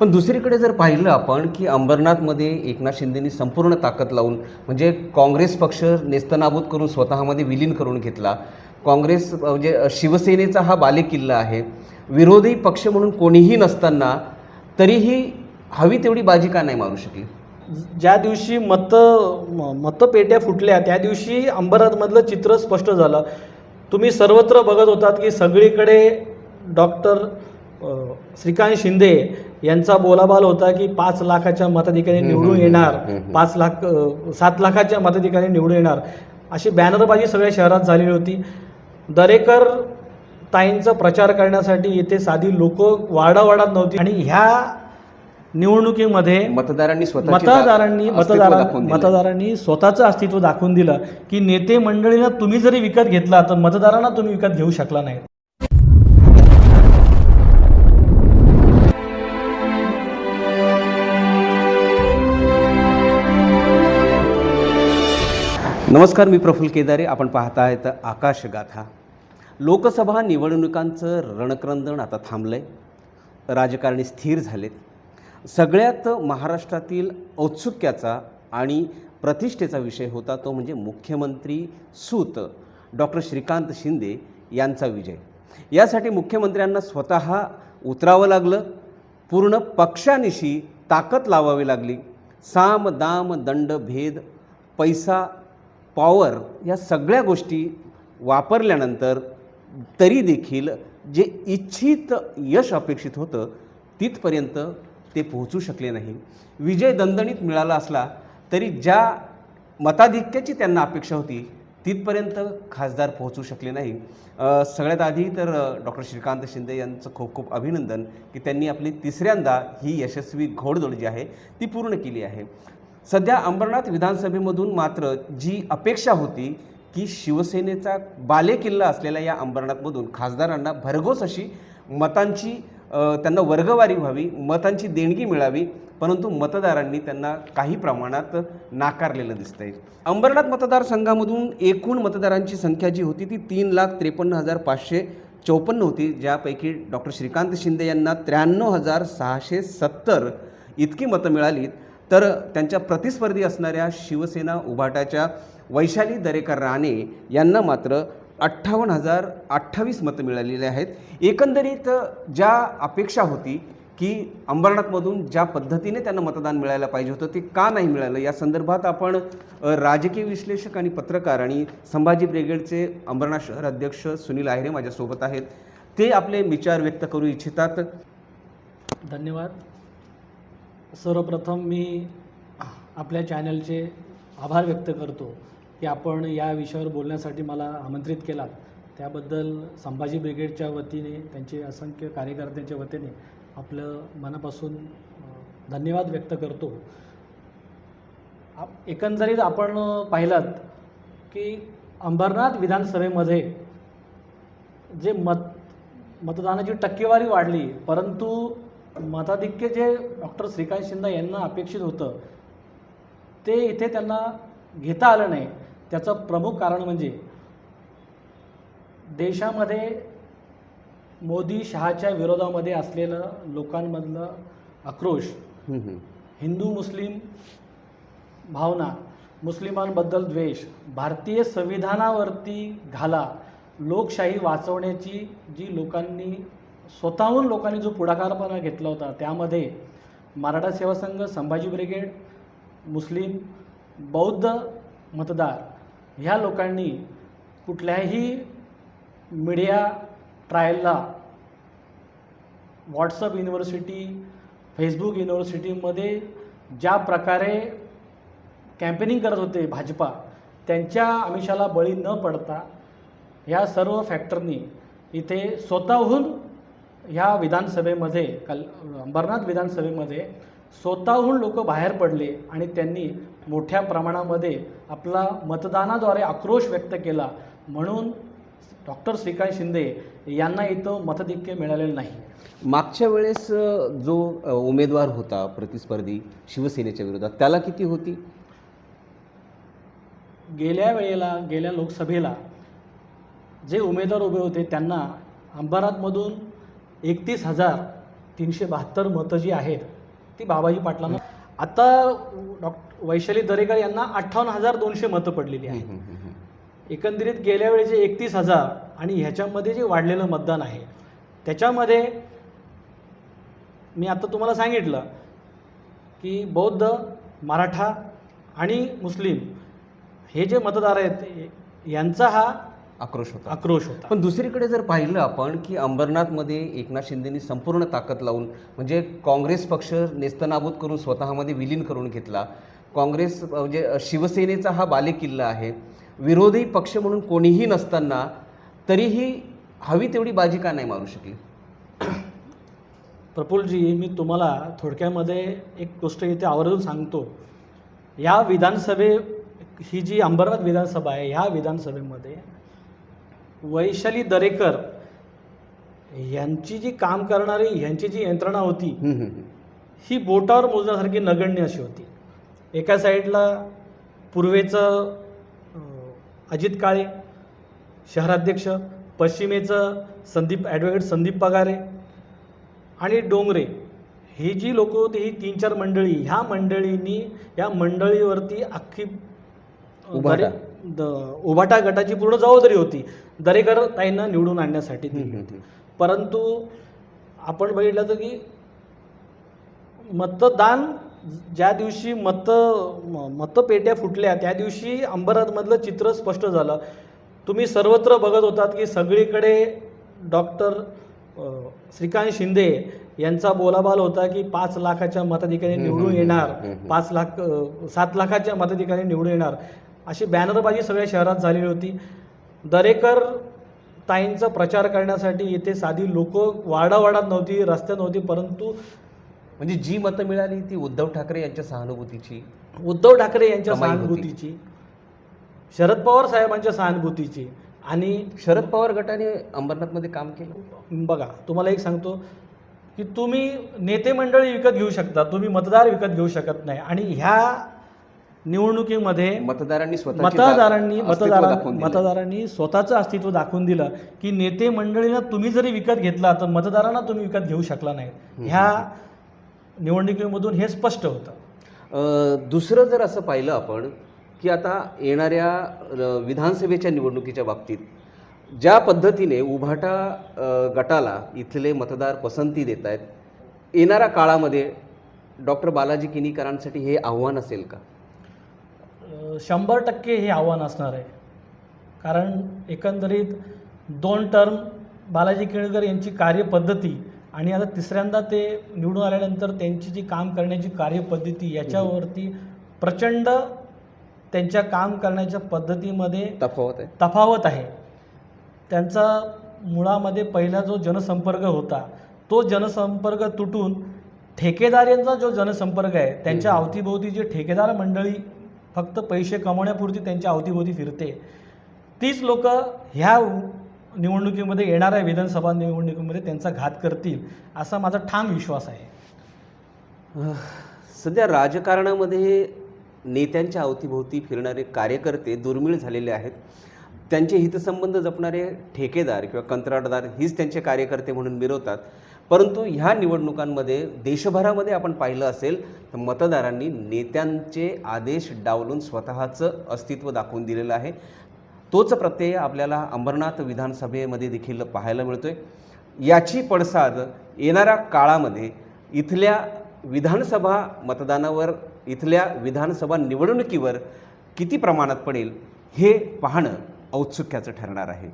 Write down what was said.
पण दुसरीकडे जर पाहिलं आपण की अंबरनाथमध्ये एकनाथ शिंदेनी संपूर्ण ताकद लावून म्हणजे काँग्रेस पक्ष नेस्तनाबूत करून स्वतःमध्ये विलीन करून घेतला. काँग्रेस म्हणजे शिवसेनेचा हा बालेकिल्ला आहे. विरोधी पक्ष म्हणून कोणीही नसताना तरीही हवी तेवढी बाजी का नाही मारू शकली? ज्या दिवशी मत मतपेट्या फुटल्या त्या दिवशी अंबरनाथमधलं चित्र स्पष्ट झालं. तुम्ही सर्वत्र बघत होतात की सगळीकडे डॉक्टर श्रीकांत शिंदे यांचा बोलाबाल होता की पाच लाखाच्या मताधिकारी निवडून येणार. पाच लाख सात लाखाच्या मताधिकारी निवडून येणार. अशी बॅनरबाजी सगळ्या शहरात झालेली होती. दरेकर ताईंचा प्रचार करण्यासाठी येथे साधी लोक वाडावाडात नव्हती आणि ह्या निवडणुकीमध्ये मतदारांनी स्वतः मतदारांनी मतदारां मतदारांनी स्वतःचं अस्तित्व दाखवून दिलं की नेते मंडळीला तुम्ही जरी विकत घेतला तर मतदारांना तुम्ही विकत घेऊ शकला नाही. नमस्कार मी प्रफुल्ल केदारे. आपण पाहत आहेत आकाशगाथा. लोकसभा निवडणुकांचं रणक्रंदन आता थांबलं आहे राजकारणी स्थिर झालेत. सगळ्यात महाराष्ट्रातील औत्सुक्याचा आणि प्रतिष्ठेचा विषय होता तो म्हणजे मुख्यमंत्री सूत डॉक्टर श्रीकांत शिंदे यांचा विजय. यासाठी मुख्यमंत्र्यांना स्वतः उतरावं लागलं. पूर्ण पक्षानिशी ताकद लावावी लागली. साम दाम दंड भेद पैसा पॉवर या सगळ्या गोष्टी वापरल्यानंतर तरी देखील जे इच्छित यश अपेक्षित होतं तिथपर्यंत ते पोहोचू शकले नाही. विजय दणदणीत मिळाला असला तरी ज्या मताधिक्याची त्यांना अपेक्षा होती तिथपर्यंत खासदार पोहोचू शकले नाही. सगळ्यात आधी तर डॉक्टर श्रीकांत शिंदे यांचं खूप खूप अभिनंदन की त्यांनी आपली तिसऱ्यांदा ही यशस्वी घोडदोड जी आहे ती पूर्ण केली आहे. सध्या अंबरनाथ विधानसभेमधून मात्र जी अपेक्षा होती की शिवसेनेचा बालेकिल्ला असलेल्या या अंबरनाथमधून खासदारांना भरघोस अशी मतांची त्यांना वर्गवारी व्हावी मतांची देणगी मिळावी परंतु मतदारांनी त्यांना काही प्रमाणात नाकारलेलं दिसतंय. अंबरनाथ मतदारसंघामधून एकूण मतदारांची संख्या जी होती ती तीन लाख त्रेपन्न हजार पाचशे चौपन्न होती ज्यापैकी डॉक्टर श्रीकांत शिंदे यांना त्र्याण्णव हजार सहाशे सत्तर इतकी मतं मिळालीत. तर त्यांच्या प्रतिस्पर्धी असणाऱ्या शिवसेना उभाटाच्या वैशाली दरेकर राणे यांना मात्र अठ्ठावन्न हजार अठ्ठावीस मतं मिळालेली आहेत. एकंदरीत ज्या अपेक्षा होती की अंबरनाथमधून ज्या पद्धतीने त्यांना मतदान मिळायला पाहिजे होतं ते का नाही मिळालं या संदर्भात आपण राजकीय विश्लेषक आणि पत्रकार आणि संभाजी ब्रिगेडचे अंबरनाथ शहर अध्यक्ष सुनील आहिरे माझ्यासोबत आहेत. ते आपले विचार व्यक्त करू इच्छितात. धन्यवाद. सर्वप्रथम मी आपल्या चॅनलचे आभार व्यक्त करतो की आपण या विषयावर बोलण्यासाठी मला आमंत्रित केलात. त्याबद्दल संभाजी ब्रिगेडच्या वतीने त्यांचे असंख्य कार्यकर्त्यांच्या वतीने आपलं मनापासून धन्यवाद व्यक्त करतो. आप- एकंदरीत आपण पाहिलात की अंबरनाथ विधानसभेमध्ये जे मत मतदानाची टक्केवारी वाढली परंतु मताधिक्य जे डॉक्टर श्रीकांत शिंदे यांना अपेक्षित होतं ते इथे त्यांना घेता आलं नाही त्याचं प्रमुख कारण म्हणजे देशामध्ये मोदी शहाच्या विरोधामध्ये असलेलं लोकांमधलं आक्रोश. हिंदू मुस्लिम भावना मुस्लिमांबद्दल द्वेष भारतीय संविधानावरती घाला लोकशाही वाचवण्याची जी लोकांनी स्वतःहून लोकांनी जो पुढाकारपणा घेतला होता त्यामध्ये मराठा सेवा संघ संभाजी ब्रिगेड मुस्लिम बौद्ध मतदार ह्या लोकांनी कुठल्याही मीडिया ट्रायलला व्हॉट्सअप युनिव्हर्सिटी फेसबुक युनिव्हर्सिटीमध्ये ज्या प्रकारे कॅम्पेनिंग करत होते भाजपा त्यांच्या आमिषाला बळी न पडता ह्या सर्व फॅक्टरनी इथे स्वतःहून ह्या विधानसभेमध्ये कल अंबरनाथ विधानसभेमध्ये स्वतःहून लोक बाहेर पडले आणि त्यांनी मोठ्या प्रमाणामध्ये आपला मतदानाद्वारे आक्रोश व्यक्त केला. म्हणून डॉक्टर श्रीकांत शिंदे यांना इथं मतधिक्य मिळालेलं नाही. मागच्या वेळेस जो उमेदवार होता प्रतिस्पर्धी शिवसेनेच्या विरोधात त्याला किती होती? गेल्या वेळेला गेल्या लोकसभेला जे उमेदवार उभे होते त्यांना अंबरनाथमधून एकतीस हजार तीनशे बहात्तर मतं जी आहेत ती बाबाजी पाटलांना आता डॉक्टर वैशाली दरेकर यांना अठ्ठावन्न हजार दोनशे मतं पडलेली आहेत. एकंदरीत गेल्या वेळेचे एकतीस हजार आणि ह्याच्यामध्ये जे वाढलेलं मतदान आहे त्याच्यामध्ये मी आता तुम्हाला सांगितलं की बौद्ध मराठा आणि मुस्लिम हे जे मतदार आहेत यांचा हा आक्रोश होता. आक्रोश होता. पण दुसरीकडे जर पाहिलं आपण की अंबरनाथमध्ये एकनाथ शिंदेनी संपूर्ण ताकद लावून म्हणजे काँग्रेस पक्ष नेस्तनाबूत करून स्वतःमध्ये विलीन करून घेतला. काँग्रेस म्हणजे शिवसेनेचा हा बालेकिल्ला आहे. विरोधी पक्ष म्हणून कोणीही नसताना तरीही हवी तेवढी बाजी का नाही मारू शकली? प्रफुल्लजी मी तुम्हाला थोडक्यामध्ये एक गोष्ट इथे आवर्जून सांगतो. या विधानसभे ही जी अंबरनाथ विधानसभा आहे ह्या विधानसभेमध्ये वैशाली दरेकर यांची जी काम करणारी यांची जी यंत्रणा होती. ही बोटावर मोजण्यासारखी नगण्य अशी होती एका साईडला पूर्वेचं अजित काळे शहराध्यक्ष पश्चिमेचं संदीप ॲडव्होकेट संदीप पगारे आणि डोंगरे ही जी लोक होती ही तीन चार मंडळी ह्या मंडळींनी या मंडळीवरती अख्खी. दरे- द- उभाटा गटाची पूर्ण जबाबदारी होती. दरेकर ताईंना निवडून आणण्यासाठी दिली होती. परंतु आपण बघितलं तर की मतदान ज्या दिवशी मत मतपेट्या फुटल्या त्या दिवशी अंबरनाथमधलं चित्र स्पष्ट झालं. तुम्ही सर्वत्र बघत होतात की सगळीकडे डॉक्टर श्रीकांत शिंदे यांचा बोलाबाल होता की पाच लाखाच्या मताधिकारी निवडून येणार. पाच लाख सात लाखाच्या मताधिकारी निवडून येणार. अशी बॅनरबाजी सगळ्या शहरात झालेली होती. दरेकर ताईंचा प्रचार करण्यासाठी इथे साधी लोक वाडावाडात नव्हती रस्त्यात नव्हती परंतु म्हणजे जी मतं मिळाली ती उद्धव ठाकरे यांच्या सहानुभूतीची उद्धव ठाकरे यांच्या. सहानुभूतीची शरद पवार साहेबांच्या सहानुभूतीची आणि शरद पवार गटाने अंबरनाथमध्ये काम केलं? बघा तुम्हाला एक सांगतो की तुम्ही नेते मंडळी विकत घेऊ शकता तुम्ही मतदार विकत घेऊ शकत नाही. आणि ह्या निवडणुकीमध्ये मतदारांनी स्वतः मतदारांनी मतदारां मतदार मतदारांनी स्वतःचं अस्तित्व दाखवून दिलं की नेते मंडळीला तुम्ही जरी विकत घेतला तर मतदारांना तुम्ही विकत घेऊ शकला नाही. ह्या निवडणुकीमधून हे स्पष्ट होतं. दुसरं जर असं पाहिलं आपण की आता येणाऱ्या विधानसभेच्या निवडणुकीच्या बाबतीत ज्या पद्धतीने उभाटा गटाला इथले मतदार पसंती देत आहेत येणाऱ्या काळामध्ये डॉक्टर बालाजी किनीकरांसाठी हे आव्हान असेल का? शंभर टक्के हे आव्हान असणार आहे. कारण एकंदरीत दोन टर्म बालाजी केळकर यांची कार्यपद्धती आणि आता तिसऱ्यांदा ते निवडून आल्यानंतर त्यांची जी काम करण्याची कार्यपद्धती याच्यावरती प्रचंड त्यांच्या काम करण्याच्या पद्धतीमध्ये तफावत आहे. तफावत आहे. त्यांचा मुळामध्ये पहिला जो जनसंपर्क होता तो जनसंपर्क तुटून ठेकेदारांचा जो जनसंपर्क आहे त्यांच्या. अवतीभोवती जे ठेकेदार मंडळी फक्त पैसे कमवण्यापुरती त्यांच्या अवतीभोवती फिरते. तीच लोक ह्या निवडणुकीमध्ये येणाऱ्या विधानसभा निवडणुकीमध्ये त्यांचा घात करतील असा माझा ठाम विश्वास आहे. सध्या राजकारणामध्ये नेत्यांच्या अवतीभोवती फिरणारे कार्यकर्ते दुर्मिळ झालेले आहेत. त्यांचे हितसंबंध जपणारे ठेकेदार किंवा कंत्राटदार हीच त्यांचे कार्यकर्ते म्हणून मिरवतात. परंतु ह्या निवडणुकांमध्ये देशभरामध्ये आपण पाहिलं असेल तर मतदारांनी नेत्यांचे आदेश डावलून स्वतःचं अस्तित्व दाखवून दिलेलं आहे. तोच प्रत्यय आपल्याला अंबरनाथ विधानसभेमध्ये देखील पाहायला मिळतोय. याची पडसाद येणाऱ्या काळामध्ये इथल्या विधानसभा मतदानावर इथल्या विधानसभा निवडणुकीवर किती प्रमाणात पडेल हे पाहणं औत्सुक्याचं ठरणार आहे.